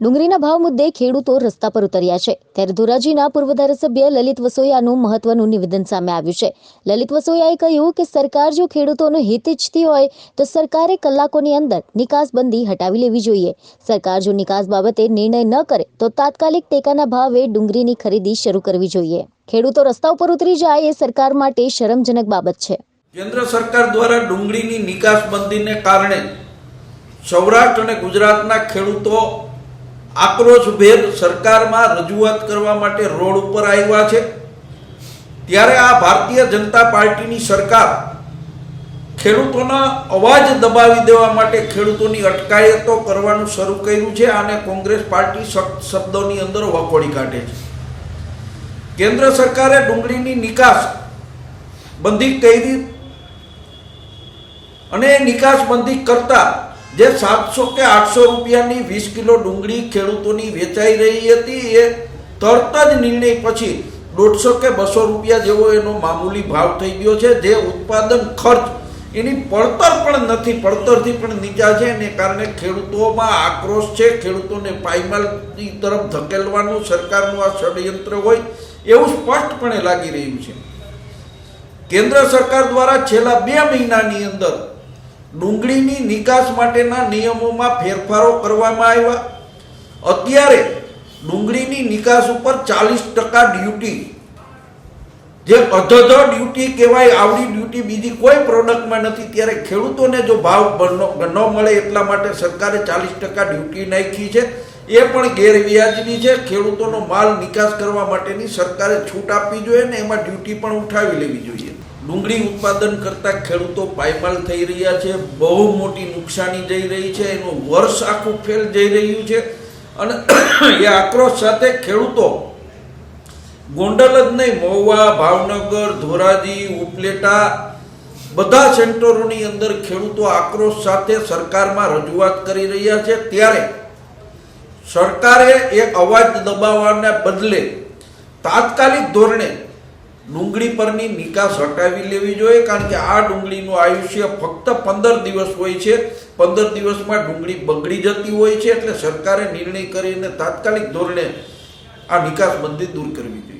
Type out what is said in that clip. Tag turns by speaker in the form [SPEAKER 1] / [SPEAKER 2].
[SPEAKER 1] ડુંગળીના ભાવ મુદ્દે ખેડૂતો રસ્તા પર ઉતર્યા છે. ત્યારે ધોરાજીના પૂર્વ ધારાસભ્ય લલિત વસોયાનું મહત્વનું નિવેદન સામે આવ્યું છે. લલિત વસોયાએ કહ્યું કે સરકાર જો ખેડૂતોનું હિત ઇચ્છતી હોય, તો સરકારે કલાકોની અંદર નિકાસબંધી હટાવી લેવી જોઈએ. સરકાર જો નિકાસ બાબતે નિર્ણય ન કરે, તો તાત્કાલિક ટેકાના ભાવે ડુંગળીની ખરીદી શરૂ કરવી જોઈએ. ખેડૂતો રસ્તા ઉપર ઉતરી જાય એ સરકાર માટે શરમજનક બાબત છે.
[SPEAKER 2] કેન્દ્ર સરકાર દ્વારા ડુંગળીની નિકાસબંધીને કારણે સૌરાષ્ટ્ર અને ગુજરાતના ખેડૂતો આક્રોશભેર સરકારમાં રજૂઆત કરવા માટે રોડ ઉપર આવ્યા છે. ત્યારે આ ભારતીય જનતા પાર્ટીની સરકાર ખેડૂતોના અવાજ દબાવી દેવા માટે ખેડૂતોની અટકાયતો કરવાનું શરૂ કર્યું છે અને કોંગ્રેસ પાર્ટી શબ્દોની અંદર વખોડી કાઢે છે. કેન્દ્ર સરકારે ડુંગળીની નિકાસ બંધી કરી અને એ નિકાસબંધી કરતા જે સાતસો કે આઠસો રૂપિયાની વીસ કિલો ડુંગળી ખેડૂતોની વેચાઈ રહી હતી, એ તરત જ નિર્ણય પછી દોઢસો કે બસો રૂપિયા જેવો એનો મામૂલી ભાવ થઈ ગયો છે. જે ઉત્પાદન ખર્ચ એની પડતર પણ નથી, પડતરથી પણ નીચા છે એને કારણે ખેડૂતોમાં આક્રોશ છે. ખેડૂતોને પાયમાલની તરફ ધકેલવાનું સરકારનું આ ષડયંત્ર હોય એવું સ્પષ્ટપણે લાગી રહ્યું છે. કેન્દ્ર સરકાર દ્વારા છેલ્લા બે મહિનાની અંદર ડુંગળીની નિકાસ માટેના નિયમોમાં ફેરફારો કરવામાં આવ્યા. અત્યારે ડુંગળીની નિકાસ ઉપર ચાલીસ ટકા ડ્યુટી. જે અધધ ડ્યુટી કહેવાય, આવડી ડ્યુટી બીજી કોઈ પ્રોડક્ટમાં નથી. ત્યારે ખેડૂતોને જો ભાવ ન- મળે એટલા માટે સરકારે ચાલીસ ટકા ડ્યુટી નાખી છે. એ પણ ગેરવ્યાજબી છે. ખેડૂતોનો માલ નિકાસ કરવા માટેની સરકારે છૂટ આપવી જોઈએ ને એમાં ડ્યુટી પણ ઉઠાવી લેવી જોઈએ. ડુંગળી ઉત્પાદન કરતા ખેડૂતો પાયમાલ થઈ રહ્યા છે, બહુ મોટી નુકસાની જઈ રહી છે, એનું વર્ષ આખું ફેલ જઈ રહ્યું છે અને એ આક્રોશ સાથે ખેડૂતો ગોંડલ જ નહીં, મહુવા, ભાવનગર, ધોરાજી, ઉપલેટા બધા સેન્ટરોની અંદર ખેડૂતો આક્રોશ સાથે સરકારમાં રજૂઆત કરી રહ્યા છે. ત્યારે સરકારે એ અવાજ દબાવવાને બદલે તાત્કાલિક ધોરણે ડુંગળી પરની નિકાસ હટાવી લેવી જોઈએ, કારણ કે આ ડુંગળીનું આયુષ્ય ફક્ત પંદર દિવસ હોય છે. પંદર દિવસમાં ડુંગળી બગડી જતી હોય છે, એટલે સરકારે નિર્ણય કરીને તાત્કાલિક ધોરણે આ નિકાસબંધી દૂર કરવી જોઈએ.